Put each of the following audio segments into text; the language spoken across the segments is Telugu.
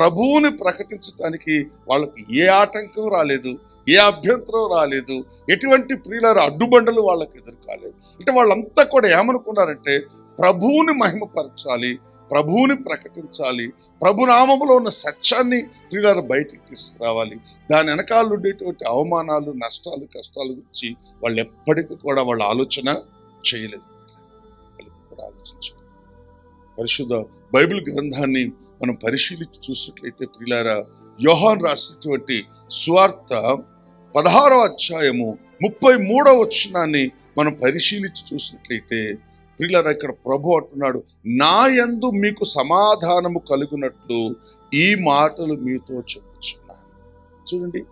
ప్రభువుని ప్రకటించడానికి వాళ్ళకి ఏ ఆటంకం రాలేదు ఏ అభ్యంతరం రాలేదు ఎటువంటి ప్రియుల అడ్డుబండలు వాళ్ళకి ఎదురు కాలేదు అంటే వాళ్ళంతా కూడా ఏమనుకున్నారంటే ప్రభువుని మహిమపరచాలి ప్రభువుని ప్రకటించాలి ప్రభునామంలో ఉన్న సత్యాన్ని ప్రియులారు బయటికి తీసుకురావాలి. దాని వెనకాల ఉండేటువంటి అవమానాలు నష్టాలు కష్టాల గురించి వాళ్ళు ఎప్పటికీ కూడా వాళ్ళ ఆలోచన చేయలేదు. వాళ్ళు కూడా ఆలోచించారు పరిశుద్ధ బైబిల్ గ్రంథాన్ని మనం పరిశీలించి చూసినట్లయితే ప్రియులారా యోహాన్ రాసినటువంటి సువార్త పదహారో అధ్యాయము ముప్పై మూడో వచనాన్ని మనం పరిశీలించి చూసినట్లయితే ప్రియులారా ఇక్కడ ప్రభు అంటున్నాడు నా యందు మీకు సమాధానము కలుగునట్లు ఈ మాటలు మీతో చెప్పుచున్నాను. చూడండి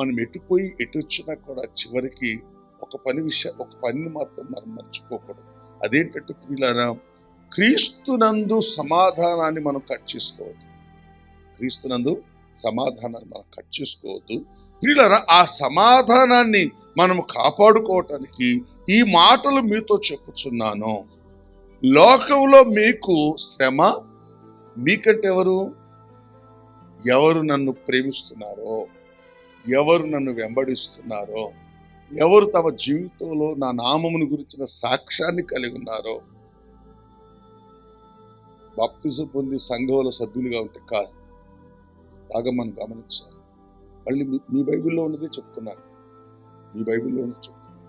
మనం ఎటుపోయి ఎటు వచ్చినా కూడా చివరికి ఒక పని విషయం ఒక పనిని మాత్రం మనం మర్చిపోకూడదు. అదేంటంటే ప్రియులారా క్రీస్తునందు సమాధానాన్ని మనం కట్ చేసుకోవద్దు. క్రీస్తునందు సమాధానాన్ని మనం కట్ చేసుకోవద్దు. ప్రియులరా ఆ సమాధానాన్ని మనం కాపాడుకోవటానికి ఈ మాటలు మీతో చెప్పుచున్నాను. లోకంలో మీకు శ్రమ మీకంటే ఎవరు? ఎవరు నన్ను ప్రేమిస్తున్నారో? ఎవరు నన్ను వెంబడిస్తున్నారో? ఎవరు తమ జీవితంలో నా నామమును గురించిన సాక్ష్యాన్ని కలిగి ఉన్నారో? బాప్తిజం పొంది సంఘంలో సభ్యులుగా ఉంటే కాదు. బాగా మనం గమనించాలి. మళ్ళీ మీ మీ బైబిల్లో ఉన్నదే చెప్తున్నాను మీ బైబిల్లో ఉన్నది చెప్తున్నాను.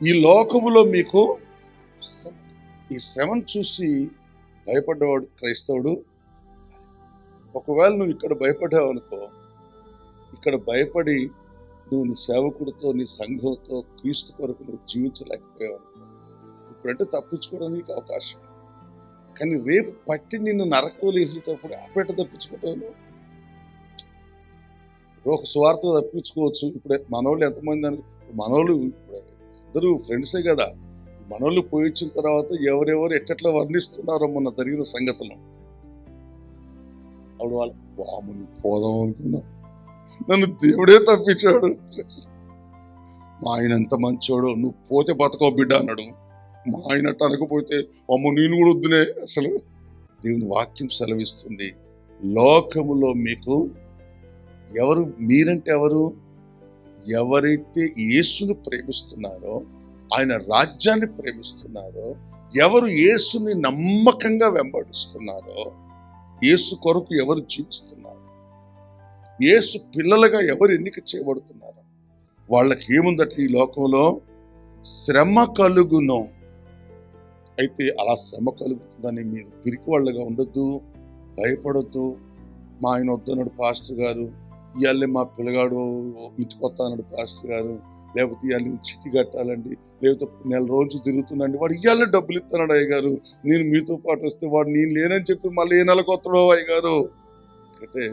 ఈ లోకములో మీకు ఈ శ్రమను చూసి భయపడ్డవాడు క్రైస్తవుడు. ఒకవేళ నువ్వు ఇక్కడ భయపడ్డావు అనుకో ఇక్కడ భయపడి నువ్వు నీ సేవకుడితో నీ సంఘంతో క్రీస్తు కొరకు నువ్వు జీవించలేకపోయావు అనుకో ఇప్పుడంటే తప్పించుకోవడానికి అవకాశం ఉంది. కానీ రేపు పట్టి నిన్ను నరకలు వేసేటప్పుడు అప్పటి తప్పించుకుంటాను ఒక స్వార్థ తప్పించుకోవచ్చు. ఇప్పుడు మనోళ్ళు ఎంతమంది అని మనోళ్ళు ఇప్పుడు అందరూ ఫ్రెండ్సే కదా. మనోళ్ళు పోయి వచ్చిన తర్వాత ఎవరెవరు ఎట్టట్లా వర్ణిస్తున్నారో మొన్న జరిగిన సంగతులు అప్పుడు వాళ్ళు వాముని పోదాం అనుకున్నా. నన్ను దేవుడే తప్పించాడు. మా ఆయన ఎంత మంచోడు నువ్వు పోతే బతకో బిడ్డ అన్నాడు. మా ఆయనట్టు అనకపోతే అమ్మ నేను కూడా వద్దునే అసలు. దేవుని వాక్యం సెలవిస్తుంది. లోకములో మీకు ఎవరు మీరంటే ఎవరు ఎవరైతే యేసును ప్రేమిస్తున్నారో ఆయన రాజ్యాన్ని ప్రేమిస్తున్నారో ఎవరు యేసుని నమ్మకంగా వెంబడిస్తున్నారో యేసు కొరకు ఎవరు జీవిస్తున్నారు? యేసు పిల్లలుగా ఎవరు ఎన్నిక చేయబడుతున్నారు? వాళ్ళకి ఏముందట ఈ లోకంలో? శ్రమ కలుగును. అయితే అలా శ్రమ కలుగుతుందని మీరు పిరికి వాళ్ళగా ఉండొద్దు భయపడొద్దు. మా ఆయన వద్దన్నాడు పాస్టర్ గారు. ఇవాళ మా పిల్లగాడు ఇంటికి వస్తానన్నాడు పాస్టర్ గారు. లేకపోతే ఇవాళ చిట్టి కట్టాలండి. లేకపోతే నెల రోజులు తిరుగుతుందండి వాడు ఇవాళ డబ్బులు ఇస్తున్నాడు అయ్య గారు నేను మీతో పాటు వస్తే వాడు నేను లేనని చెప్పి మళ్ళీ ఏ నెలకు వస్తాడో అయ్య గారు అంటే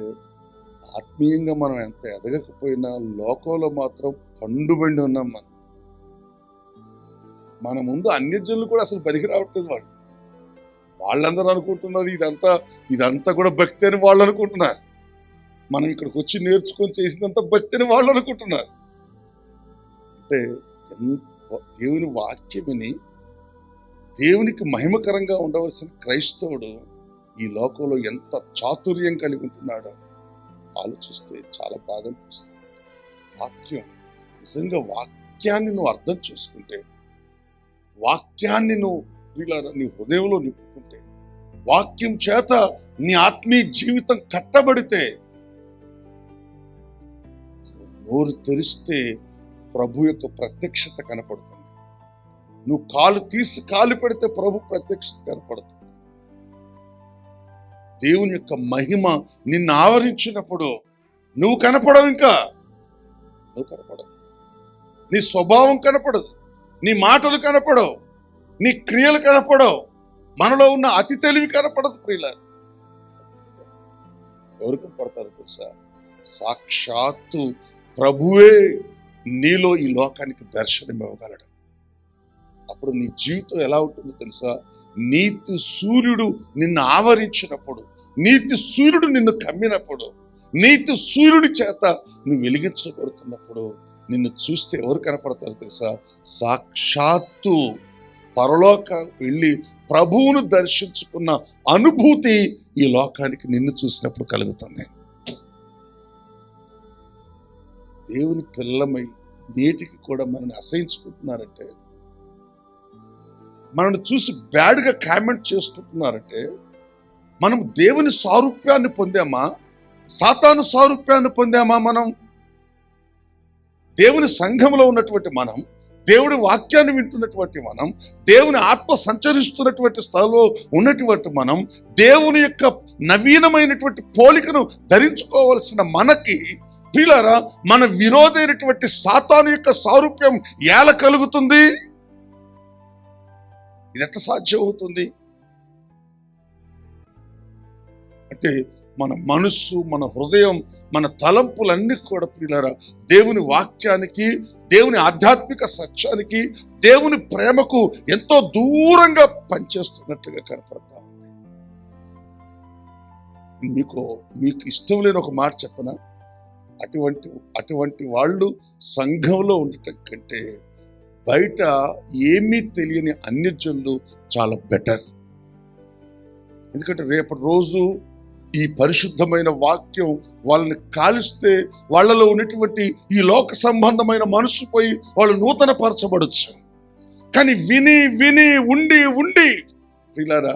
ఆత్మీయంగా మనం ఎంత ఎదగకపోయినా లోకంలో మాత్రం పండుబండి ఉన్నాం మనం. మన ముందు అన్యజనులు కూడా అసలు పనికి రావట్లేదు వాళ్ళు. వాళ్ళందరూ అనుకుంటున్నారు ఇదంతా ఇదంతా కూడా భక్తి అని వాళ్ళు అనుకుంటున్నారు. మనం ఇక్కడికి వచ్చి నేర్చుకొని చేసినంత భక్తి అని వాళ్ళు అనుకుంటున్నారు. అంటే దేవుని వాక్యమని దేవునికి మహిమకరంగా ఉండవలసిన క్రైస్తవుడు ఈ లోకంలో ఎంత చాతుర్యం కలిగి ఉంటున్నాడో ఆలోచిస్తే చాలా బాధ అనిపిస్తుంది. వాక్యం నిజంగా వాక్యాన్ని నువ్వు అర్థం చేసుకుంటే వాక్యాన్ని నువ్వు ప్రియులారా నీ హృదయంలో నింపుకుంటే వాక్యం చేత నీ ఆత్మీయ జీవితం కట్టబడితే నోరు తెరిస్తే ప్రభు యొక్క ప్రత్యక్షత కనపడుతుంది. నువ్వు కాలు తీసి కాలు పెడితే ప్రభు ప్రత్యక్షత కనపడుతుంది. దేవుని యొక్క మహిమ నిన్ను ఆవరించినప్పుడు నువ్వు కనపడవు ఇంకా? నువ్వు కనపడవు. నీ స్వభావం కనపడదు. నీ మాటలు కనపడవు నీ క్రియలు కనపడవు మనలో ఉన్న అతి తెలివి కనపడదు ప్రియుల ఎవరికి పడతారు తెలుసా? సాక్షాత్తు ప్రభువే నీలో ఈ లోకానికి దర్శనం ఇవ్వగలడు. అప్పుడు నీ జీవితం ఎలా ఉంటుందో తెలుసా? నీతి సూర్యుడు నిన్ను ఆవరించినప్పుడు నీతి సూర్యుడు నిన్ను కమ్మినప్పుడు నీతి సూర్యుడి చేత నువ్వు వెలిగించబడుతున్నప్పుడు నిన్ను చూస్తే ఎవరు కనపడతారు తెలుసా? సాక్షాత్తు పరలోక వెళ్ళి ప్రభువును దర్శించుకున్న అనుభూతి ఈ లోకానికి నిన్ను చూసినప్పుడు కలుగుతుంది. దేవుని పిల్లమై నేటికి కూడా మనల్ని అసహించుకుంటున్నారంటే మనల్ని చూసి బ్యాడ్గా కామెంట్ చేసుకుంటున్నారంటే మనం దేవుని సారూప్యాన్ని పొందామా? సాతాను సారూప్యాన్ని పొందామా మనం? దేవుని సంఘంలో ఉన్నటువంటి మనం దేవుడి వాక్యాన్ని వింటున్నటువంటి మనం దేవుని ఆత్మ సంచరిస్తున్నటువంటి స్థలంలో ఉన్నటువంటి మనం దేవుని యొక్క నవీనమైనటువంటి పోలికను ధరించుకోవలసిన మనకి ప్రియులారా మన విరోధైనటువంటి సాతాను యొక్క సారూప్యం ఏల కలుగుతుంది? ఇది ఎట్లా సాధ్యం అవుతుంది అంటే మన మనస్సు మన హృదయం మన తలంపులన్నీ కూడా పిల్లరా దేవుని వాక్యానికి దేవుని ఆధ్యాత్మిక సత్యానికి దేవుని ప్రేమకు ఎంతో దూరంగా పనిచేస్తున్నట్టుగా కనపడతా ఉంది. మీకు మీకు ఇష్టం లేని ఒక మాట చెప్పనా అటువంటి అటువంటి వాళ్ళు సంఘంలో ఉండటం కంటే బయట ఏమీ తెలియని అన్యజనులు చాలా బెటర్. ఎందుకంటే రేపటి రోజు ఈ పరిశుద్ధమైన వాక్యం వాళ్ళని కాలిస్తే వాళ్ళలో ఉన్నటువంటి ఈ లోక సంబంధమైన మనసు పోయి వాళ్ళు నూతన పరచబడచ్చు కానీ విని విని ఉండి ఉండి పిల్లరా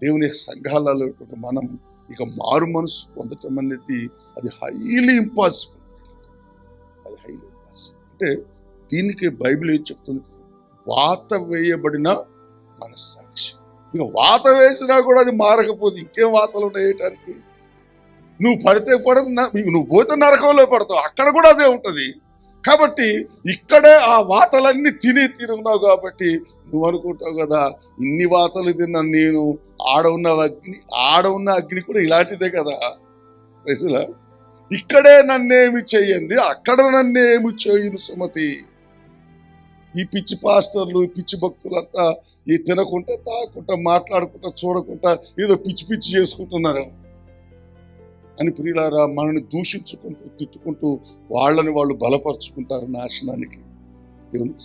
దేవుని సంఘాలలో మనం ఇక మారు మనసు పొందటం అనేది అది హైలీ ఇంపాసిబుల్ అది హైలీ ఇంపాసిబుల్ అంటే దీనికి బైబిల్ ఏం చెప్తుంది? వాత వేయబడిన మనస్సాక్షి. ఇక వాత వేసినా కూడా అది మారకపోతే ఇంకేం వాతలు ఉండేయటానికి నువ్వు పడితే పడదు నువ్వు పోతే నరకంలో పడతావు. అక్కడ కూడా అదే ఉంటుంది. కాబట్టి ఇక్కడే ఆ వాతలన్నీ తిని తిరుగున్నావు కాబట్టి నువ్వు అనుకుంటావు కదా ఇన్ని వాతలు తిన్నా నేను ఆడ ఉన్న అగ్ని ఆడ ఉన్న అగ్ని కూడా ఇలాంటిదే కదా. ప్రజల ఇక్కడే నన్నేమి చేయండి అక్కడ నన్నేమి చేయను సుమతి. ఈ పిచ్చి పాస్టర్లు ఈ పిచ్చి భక్తులంతా ఈ తినకుండా తాకుంటా మాట్లాడుకుంటా చూడకుండా ఏదో పిచ్చి పిచ్చి చేసుకుంటున్నారు. అని ప్రియులారా మనల్ని దూషించుకుంటూ తిట్టుకుంటూ వాళ్ళని వాళ్ళు బలపరుచుకుంటారు నాశనానికి దేవునికి